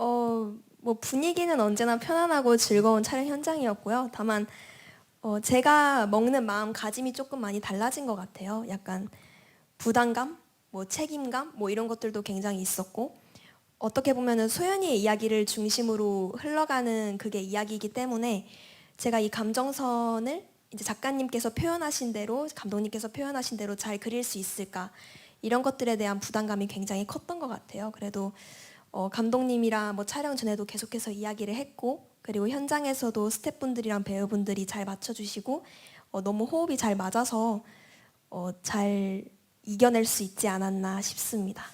어, 뭐 분위기는 언제나 편안하고 즐거운 촬영 현장이었고요. 다만 어, 제가 먹는 마음가짐이 조금 많이 달라진 것 같아요. 약간 부담감, 뭐 책임감, 뭐 이런 것들도 굉장히 있었고 어떻게 보면은 소연이의 이야기를 중심으로 흘러가는 그게 이야기이기 때문에 제가 이 감정선을 이제 작가님께서 표현하신 대로 감독님께서 표현하신 대로 잘 그릴 수 있을까 이런 것들에 대한 부담감이 굉장히 컸던 것 같아요. 그래도 어, 감독님이랑 뭐 촬영 전에도 계속해서 이야기를 했고 그리고 현장에서도 스태프분들이랑 배우분들이 잘 맞춰주시고 어, 너무 호흡이 잘 맞아서 어, 잘 이겨낼 수 있지 않았나 싶습니다.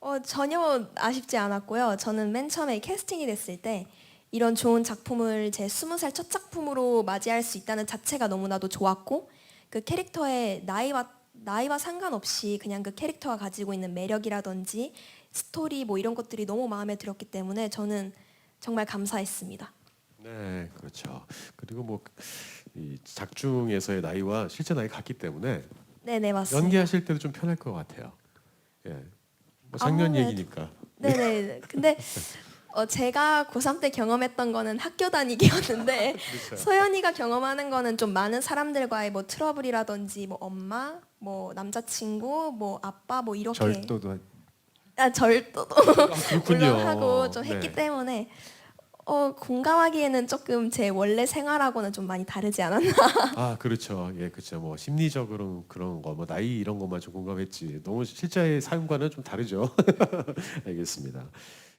어, 전혀 아쉽지 않았고요. 저는 맨 처음에 캐스팅이 됐을 때 이런 좋은 작품을 제 스무 살 첫 작품으로 맞이할 수 있다는 자체가 너무나도 좋았고 그 캐릭터의 나이와 나이와 상관없이 그냥 그 캐릭터가 가지고 있는 매력이라든지 스토리 뭐 이런 것들이 너무 마음에 들었기 때문에 저는 정말 감사했습니다. 네, 그렇죠. 그리고 뭐 이 작중에서의 나이와 실제 나이 같기 때문에 네네 맞습니다. 연기하실 때도 좀 편할 것 같아요. 예, 뭐 작년 아무래도- 얘기니까. 네네. 근데 어, 제가 고3 때 경험했던 거는 학교 다니기였는데 그렇죠. 소연이가 경험하는 거는 좀 많은 사람들과의 뭐 트러블이라든지 뭐 엄마, 뭐 남자친구, 뭐 아빠 뭐 이렇게 절도도 아, 절도도. 물론 하고 좀 했기 네. 때문에 어, 공감하기에는 조금 제 원래 생활하고는 좀 많이 다르지 않았나. 아, 그렇죠. 예, 그렇죠. 뭐 심리적으로 그런 거, 뭐 나이 이런 것만 좀 공감했지. 너무 실제의 삶과는 좀 다르죠. 알겠습니다.